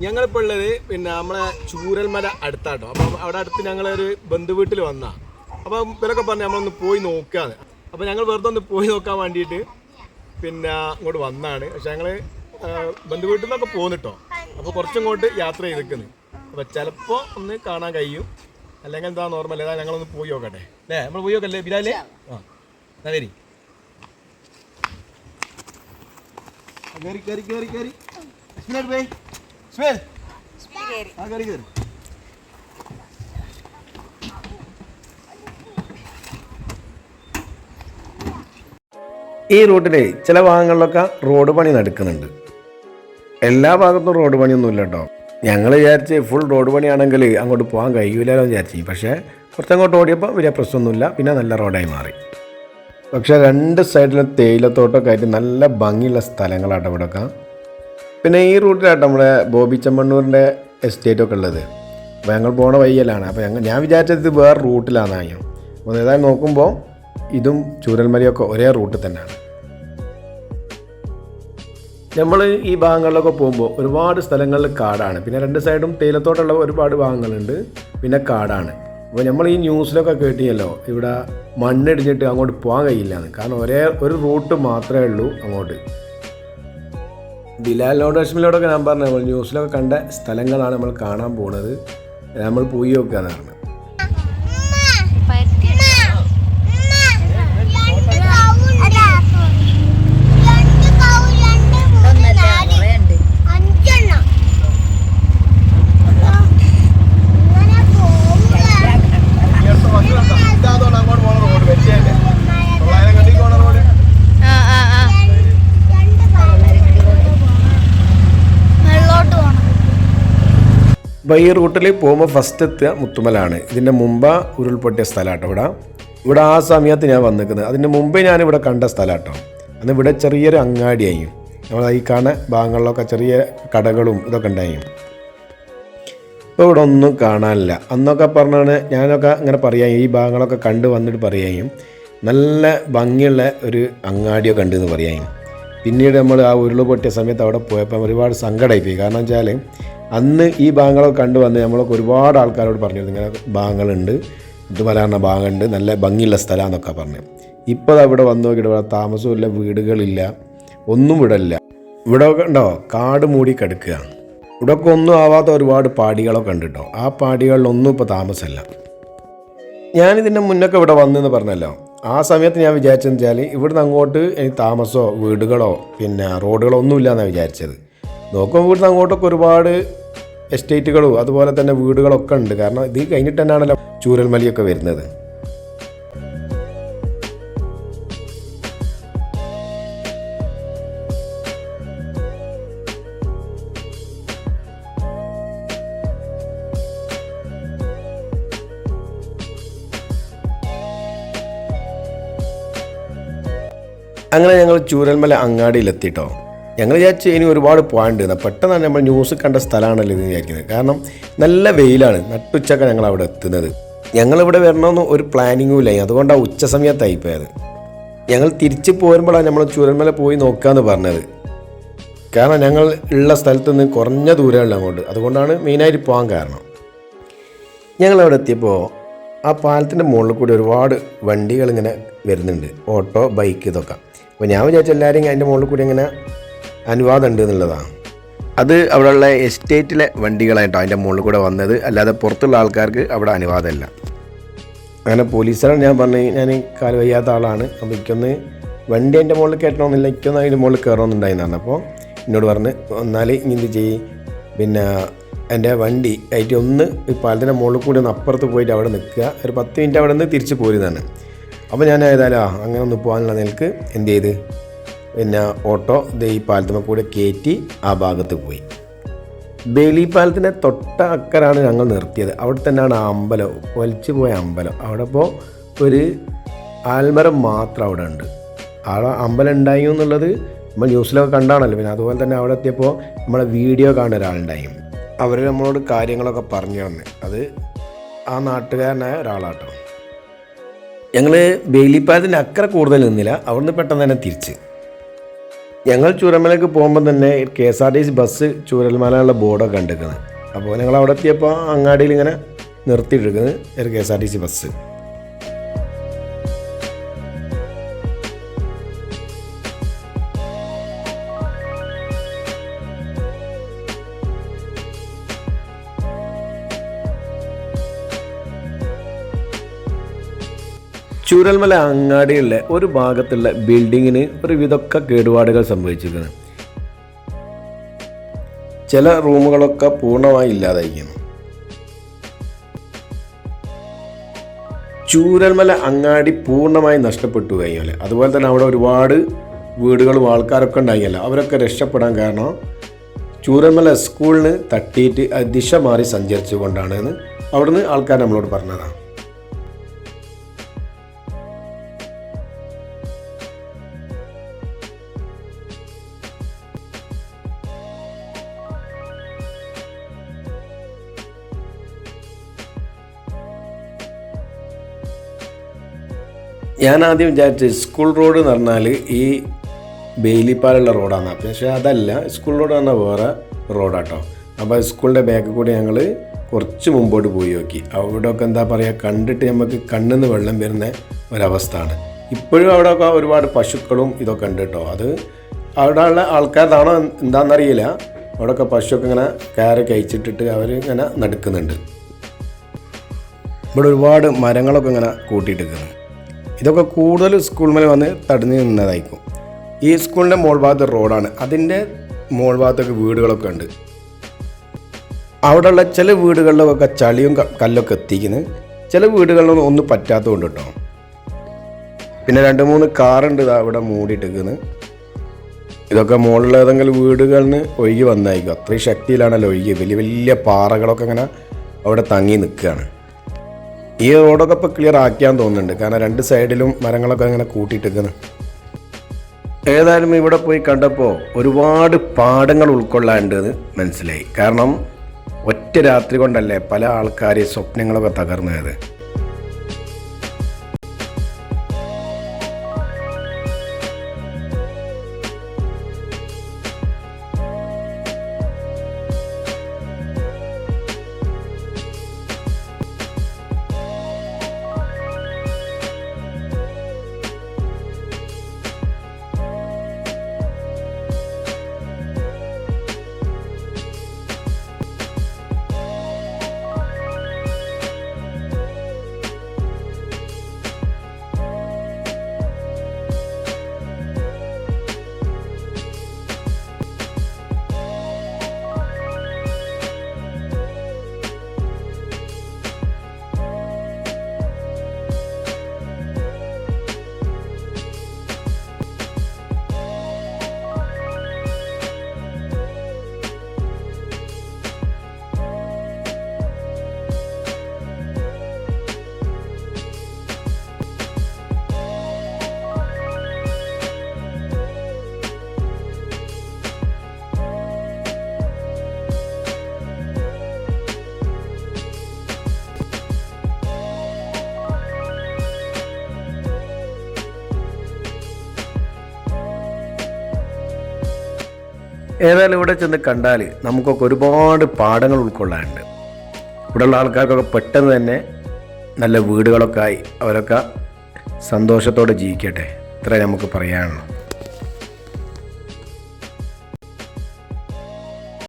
ഞങ്ങളിപ്പോൾ ഉള്ളത് പിന്നെ നമ്മളെ ചൂരൽമല അടുത്താട്ടോ. അപ്പം അവിടെ അടുത്ത് ഞങ്ങളൊരു ബന്ധു വീട്ടിൽ വന്നാ. അപ്പം ഇവരൊക്കെ പറഞ്ഞു നമ്മളൊന്ന് പോയി നോക്കാന്ന്. അപ്പം ഞങ്ങൾ വെറുതെ ഒന്ന് പോയി നോക്കാൻ വേണ്ടിയിട്ട് പിന്നെ ഇങ്ങോട്ട് വന്നാണ്. പക്ഷെ ഞങ്ങൾ ബന്ധു വീട്ടിൽ നിന്നൊക്കെ പോന്നിട്ടോ. അപ്പോൾ കുറച്ചിങ്ങോട്ട് യാത്ര ചെയ്തിരിക്കുന്നു. അപ്പോൾ ചിലപ്പോൾ ഒന്ന് കാണാൻ കഴിയും. അല്ലെങ്കിൽ എന്താ നോർമൽ ഏതാ ഞങ്ങളൊന്ന് പോയി നോക്കട്ടെ. അല്ലേ? നമ്മൾ പോയി നോക്കല്ലേ ബിലാലേ? ആ. എന്നാ വരി. കയറി കയറി കയറി കയറി ബൈ ഇസ്മായിൽ ആ കയറി കയറി. ഈ റൂട്ടിലെ ചില ഭാഗങ്ങളിലൊക്കെ റോഡ് പണി നടക്കുന്നുണ്ട്. എല്ലാ ഭാഗത്തും റോഡ് പണിയൊന്നും ഇല്ല കേട്ടോ ഞങ്ങൾ വിചാരിച്ച് ഫുൾ റോഡ് പണിയാണെങ്കിൽ അങ്ങോട്ട് പോകാൻ കഴിയില്ലല്ലോ വിചാരിച്ചു. പക്ഷേ കുറച്ചങ്ങോട്ട് ഓടിയപ്പോൾ വലിയ പ്രശ്നമൊന്നുമില്ല. പിന്നെ നല്ല റോഡായി മാറി. പക്ഷേ രണ്ട് സൈഡിലും തേയിലത്തോട്ടമൊക്കെ ആയിട്ട് നല്ല ഭംഗിയുള്ള സ്ഥലങ്ങളാട്ടോ ഇവിടെയൊക്കെ പിന്നെ ഈ റൂട്ടിലാട്ടോ നമ്മുടെ ബോബി ചെമ്മണ്ണൂരിന്റെ എസ്റ്റേറ്റൊക്കെ ഉള്ളത്. അപ്പോൾ ഞങ്ങൾ പോണ വഴിയിലാണ്. അപ്പോൾ ഞങ്ങൾ ഞാൻ വിചാരിച്ചത് ഇത് വേറെ റൂട്ടിലാണെന്നാണ് അപ്പോൾ ഏതായാലും നോക്കുമ്പോൾ ഇതും ചൂരൽമലയൊക്കെ ഒരേ റൂട്ടിൽ തന്നെയാണ്. നമ്മൾ ഈ ഭാഗങ്ങളിലൊക്കെ പോകുമ്പോൾ ഒരുപാട് സ്ഥലങ്ങളിൽ കാടാണ്. പിന്നെ രണ്ട് സൈഡും തേയിലത്തോട്ടുള്ള ഒരുപാട് ഭാഗങ്ങളുണ്ട്. പിന്നെ കാടാണ്. അപ്പോൾ നമ്മൾ ഈ ന്യൂസിലൊക്കെ കേട്ടിയല്ലോ ഇവിടെ മണ്ണിടിഞ്ഞിട്ട് അങ്ങോട്ട് പോകാൻ കഴിയില്ലാന്ന്. കാരണം ഒരേ ഒരു റൂട്ട് മാത്രമേ ഉള്ളൂ അങ്ങോട്ട്. ബിലാലിനോട് ലക്ഷ്മിനോടൊക്കെ ഞാൻ പറഞ്ഞു നമ്മൾ ന്യൂസിലൊക്കെ കണ്ട സ്ഥലങ്ങളാണ് നമ്മൾ കാണാൻ പോണത്. നമ്മൾ പോയി നോക്കുക എന്ന് പറഞ്ഞു ഈ അടുത്ത ബസ് കണ്ടോ? ഇതാതോണ്ട് അങ്ങോട്ട് പോണ റോഡ് വെച്ചേന്റെ തൊള്ളായിരം കണ്ടിക്ക് പോണ റോഡ് വെള്ളോട്ട് പോണം അപ്പോൾ ഈ റൂട്ടിൽ പോകുമ്പോൾ ഫസ്റ്റ് എത്തുക മുത്തുമലാണ്. ഇതിന്റെ മുമ്പ് ഉരുൾപൊട്ടിയ സ്ഥലമാട്ടോ ഇവിടെ. ഇവിടെ ആ സമയത്ത് ഞാൻ വന്നിരിക്കുന്നത് അതിന് മുമ്പേ ഞാൻ ഇവിടെ കണ്ട സ്ഥലമാട്ടോ അന്ന് ഇവിടെ ചെറിയൊരു അങ്ങാടിയായി. നമ്മൾ ഈ കാണുന്ന ഭാഗങ്ങളിലൊക്കെ ചെറിയ കടകളും ഇതൊക്കെ ഉണ്ടായി. ഇപ്പോൾ ഇവിടെ ഒന്നും കാണാനില്ല. അന്നൊക്കെ പറഞ്ഞാണ് ഞാനൊക്കെ ഇങ്ങനെ പറയാം ഈ ഭാഗങ്ങളൊക്കെ കണ്ട് വന്നിട്ട് പറയായും. നല്ല ഭംഗിയുള്ള ഒരു അങ്ങാടിയൊക്കെ ഉണ്ട് എന്ന് പിന്നീട് നമ്മൾ ആ ഉരുൾ പൊട്ടിയ സമയത്ത് അവിടെ പോയപ്പോൾ ഒരുപാട് സങ്കടമായിപ്പോയി കാരണം വെച്ചാൽ അന്ന് ഈ ഭാഗങ്ങളൊക്കെ കണ്ടു വന്ന് നമ്മളൊക്കെ ഒരുപാട് ആൾക്കാരോട് പറഞ്ഞിരുന്നു. ഇങ്ങനെ ഭാഗങ്ങളുണ്ട് ഇതുമലാർന്ന ഭാഗമുണ്ട് നല്ല ഭംഗിയുള്ള സ്ഥലം എന്നൊക്കെ പറഞ്ഞു. ഇപ്പോൾ അവിടെ വന്നു നോക്കിയിട്ട് ഇവിടെ താമസമില്ല വീടുകളില്ല ഒന്നും ഇവിടെ ഇല്ല. ഇവിടെ ഉണ്ടോ? കാട് മൂടി കിടക്കുക. ഇവിടെ ഒക്കെ ഒന്നും ആവാത്ത ഒരുപാട് പാടികളൊക്കെ ഉണ്ട് കേട്ടോ. ആ പാടികളിലൊന്നും ഇപ്പോൾ താമസമല്ല. ഞാനിതിന്റെ മുന്നൊക്കെ ഇവിടെ വന്നെന്ന് പറഞ്ഞല്ലോ. ആ സമയത്ത് ഞാൻ വിചാരിച്ചെന്ന് വെച്ചാൽ ഇവിടുന്ന് അങ്ങോട്ട് താമസമോ വീടുകളോ പിന്നെ റോഡുകളോ ഒന്നുമില്ല എന്നാണ് വിചാരിച്ചത്. നോക്കുമ്പോൾ ഇവിടുന്ന് അങ്ങോട്ടൊക്കെ ഒരുപാട് എസ്റ്റേറ്റുകളും അതുപോലെ തന്നെ വീടുകളൊക്കെ ഉണ്ട്. കാരണം ഇത് കഴിഞ്ഞിട്ട് തന്നെയാണല്ലോ ചൂരൽമലിയൊക്കെ വരുന്നത്. അങ്ങനെ ഞങ്ങൾ ചൂരൽമല അങ്ങാടിയിലെത്തിട്ടോ ഞങ്ങൾ വിചാരിച്ചു ഇനി ഒരുപാട് പോയിന്റ് ഉണ്ട്. പെട്ടെന്നാണ് നമ്മൾ ന്യൂസ് കണ്ട സ്ഥലമാണല്ലോ ഇത് വിചാരിക്കുന്നത്. കാരണം നല്ല വെയിലാണ് നട്ടുച്ചൊക്കെ ഞങ്ങൾ അവിടെ എത്തുന്നത്. ഞങ്ങളിവിടെ വരണമെന്ന് ഒരു പ്ലാനിങ്ങും ഇല്ല. അതുകൊണ്ടാണ് ഉച്ച സമയത്തായി പോയത്. ഞങ്ങൾ തിരിച്ച് പോരുമ്പോഴാണ് നമ്മൾ ചുരന്മല പോയി നോക്കാമെന്ന് പറഞ്ഞത്. കാരണം ഞങ്ങൾ ഉള്ള സ്ഥലത്ത് നിന്ന് കുറഞ്ഞ ദൂരമുള്ള അങ്ങോട്ട്. അതുകൊണ്ടാണ് മെയിനായിട്ട് പോകാൻ കാരണം. ഞങ്ങൾ അവിടെ എത്തിയപ്പോൾ ആ പാലത്തിന്റെ മുകളിൽ കൂടി ഒരുപാട് വണ്ടികൾ ഇങ്ങനെ വരുന്നുണ്ട്. ഓട്ടോ ബൈക്ക് ഇതൊക്കെ. അപ്പോൾ ഞാൻ വിചാരിച്ചു എല്ലാവരും അതിന്റെ മുകളിൽ കൂടി ഇങ്ങനെ അനുവാദം ഉണ്ട് എന്നുള്ളതാണ്. അത് അവിടെയുള്ള എസ്റ്റേറ്റിലെ വണ്ടികളായിട്ടോ അതിന്റെ മുകളിൽ കൂടെ വന്നത് അല്ലാതെ പുറത്തുള്ള ആൾക്കാർക്ക് അവിടെ അനുവാദമില്ല. അങ്ങനെ പോലീസാണ് ഞാൻ പറഞ്ഞു ഞാൻ കാൽ വയ്യാത്ത ആളാണ് അപ്പോൾ എനിക്കൊന്ന് വണ്ടി എന്റെ മുകളിൽ കയറ്റണമെന്നില്ല എനിക്കൊന്ന് അതിന്റെ മുകളിൽ കയറണമെന്നുണ്ടായിരുന്നു അപ്പോൾ എന്നോട് പറഞ്ഞ് എന്നാൽ ഇനി എന്ത് ചെയ്യും? പിന്നെ എന്റെ വണ്ടി അതിന്റെ ഒന്ന് ഈ പാലത്തിന്റെ മുകളിൽ കൂടി ഒന്ന് അപ്പുറത്ത് പോയിട്ട് അവിടെ നിൽക്കുക. ഒരു പത്ത് മിനിറ്റ് അവിടെ നിന്ന് തിരിച്ച് പോരുന്നതാണ്. അപ്പോൾ ഞാൻ ഏതായാലും അങ്ങനെ ഒന്ന് പോകാനുള്ള നിലയ്ക്ക് എന്ത് ചെയ്ത്? പിന്നെ ഓട്ടോ ഈ പാലത്തുമ്മ കൂടെ കയറ്റി ആ ഭാഗത്ത് പോയി. ബേലി പാലത്തിന്റെ തൊട്ട അക്കരാണ് ഞങ്ങൾ നിർത്തിയത്. അവിടെ തന്നെയാണ് അമ്പലം വലിച്ചു പോയ അമ്പലം. അവിടെ ഇപ്പോൾ ഒരു ആൽമരം മാത്രം അവിടെ ഉണ്ട്. ആ അമ്പലം ഉണ്ടായി എന്നുള്ളത് നമ്മൾ ന്യൂസിലൊക്കെ കണ്ടാണല്ലോ. പിന്നെ അതുപോലെ തന്നെ അവിടെ എത്തിയപ്പോൾ നമ്മളെ വീഡിയോ കാണുന്ന ഒരാളുണ്ടായി. അവർ നമ്മളോട് കാര്യങ്ങളൊക്കെ പറഞ്ഞു തന്നെ. അത് ആ നാട്ടുകാരനായ ഒരാളാട്ടോ. ഞങ്ങൾ ബേലിപ്പാലത്തിന്റെ അക്കരെ കൂടുതൽ നിന്നില്ല. അവിടുന്ന് പെട്ടെന്ന് തന്നെ തിരിച്ച്. ഞങ്ങൾ ചൂരൽമലയ്ക്ക് പോകുമ്പോൾ തന്നെ K S R T C bus ചൂരൽമലയുള്ള ബോർഡൊക്കെ കണ്ടിരിക്കുന്നത്. അപ്പോൾ ഞങ്ങൾ അവിടെ എത്തിയപ്പോൾ അങ്ങാടിയിൽ ഇങ്ങനെ നിർത്തിയിട്ടിരിക്കുന്നത് ഒരു K S R T C bus Chooralmala അങ്ങാടിയുള്ള ഒരു ഭാഗത്തുള്ള ബിൽഡിങ്ങിന് ഒരു വിധൊക്കെ കേടുപാടുകൾ സംഭവിച്ചിരിക്കുന്നു. ചില റൂമുകളൊക്കെ പൂർണമായി ഇല്ലാതായിരിക്കുന്നു. ചൂരൽമല അങ്ങാടി പൂർണമായി നഷ്ടപ്പെട്ടു കഴിഞ്ഞാൽ അതുപോലെ തന്നെ അവിടെ ഒരുപാട് വീടുകളും ആൾക്കാരൊക്കെ ഉണ്ടായില്ല. അവരൊക്കെ രക്ഷപ്പെടാൻ കാരണം ചൂരൽമല സ്കൂളിന് തട്ടിയിട്ട് ദിശ മാറി സഞ്ചരിച്ചു കൊണ്ടാണ് എന്ന് അവിടുന്ന് ആൾക്കാർ നമ്മളോട് പറഞ്ഞതാണ്. ഞാൻ ആദ്യം വിചാരിച്ചു സ്കൂൾ റോഡ് എന്ന് പറഞ്ഞാൽ ഈ ബെയിലിപ്പാലുള്ള റോഡാണ് പക്ഷേ അതല്ല സ്കൂൾ റോഡ് പറഞ്ഞാൽ വേറെ റോഡാട്ടോ അപ്പോൾ സ്കൂളിന്റെ ബാക്കിൽ കൂടി ഞങ്ങൾ കുറച്ച് മുമ്പോട്ട് പോയി നോക്കി. അവിടെയൊക്കെ എന്താ പറയുക കണ്ടിട്ട് നമുക്ക് കണ്ണിൽ നിന്ന് വെള്ളം വരുന്ന ഒരവസ്ഥയാണ്. ഇപ്പോഴും അവിടെ ഒക്കെ ഒരുപാട് പശുക്കളും ഇതൊക്കെ ഉണ്ട് കേട്ടോ അത് അവിടെയുള്ള ആൾക്കാരാണോ എന്താണെന്നറിയില്ല അവിടെയൊക്കെ പശുവൊക്കെ ഇങ്ങനെ കയറി കഴിച്ചിട്ടിട്ട് അവർ ഇങ്ങനെ നടക്കുന്നുണ്ട്. ഇവിടെ ഒരുപാട് മരങ്ങളൊക്കെ ഇങ്ങനെ കൂട്ടിയിട്ടിരിക്കുന്നു ഇതൊക്കെ കൂടുതൽ മേലെ വന്ന് തടഞ്ഞു നിന്നതായിരിക്കും. ഈ സ്കൂളിന്റെ മോൾ ഭാഗത്ത് റോഡാണ്. അതിന്റെ മോൾ ഭാഗത്തൊക്കെ വീടുകളൊക്കെ ഉണ്ട്. അവിടെയുള്ള ചില വീടുകളിലൊക്കെ ചളിയും കല്ലൊക്കെ എത്തിക്കുന്നത് ചില വീടുകളിലൊന്നും ഒന്നും പറ്റാത്തതുകൊണ്ട് കേട്ടോ. പിന്നെ രണ്ട് മൂന്ന് കാറുണ്ട് അവിടെ മൂടിയിട്ടിരിക്കുന്നത് ഇതൊക്കെ മുകളിലുള്ള ഏതെങ്കിലും വീടുകളിൽ നിന്ന് ഒഴുകി വന്നായിരിക്കും. അത്രയും ശക്തിയിലാണല്ലോ ഒഴുകി വലിയ വലിയ പാറകളൊക്കെ ഇങ്ങനെ അവിടെ തങ്ങി നിൽക്കുകയാണ്. ഈ റോഡൊക്കെ ഇപ്പോൾ ക്ലിയർ ആക്കിയാൻ തോന്നുന്നുണ്ട്. കാരണം രണ്ട് സൈഡിലും മരങ്ങളൊക്കെ ഇങ്ങനെ കൂട്ടിയിട്ടിരിക്കുന്നു. ഏതായാലും ഇവിടെ പോയി കണ്ടപ്പോൾ ഒരുപാട് പാടങ്ങൾ ഉൾക്കൊള്ളാണ്ടെന്ന് മനസ്സിലായി. കാരണം ഒറ്റ രാത്രി കൊണ്ടല്ലേ പല ആൾക്കാരെയും സ്വപ്നങ്ങളൊക്കെ തകർന്നത്. ഏതായാലും ഇവിടെ ചെന്ന് കണ്ടാൽ നമുക്കൊക്കെ ഒരുപാട് പാഠങ്ങൾ ഉൾക്കൊള്ളാനുണ്ട്. ഇവിടെയുള്ള ആൾക്കാർക്കൊക്കെ പെട്ടെന്ന് തന്നെ നല്ല വീടുകളൊക്കെ ആയി അവരൊക്കെ സന്തോഷത്തോടെ ജീവിക്കട്ടെ. ഇത്രേ നമുക്ക് പറയാനുള്ളൂ.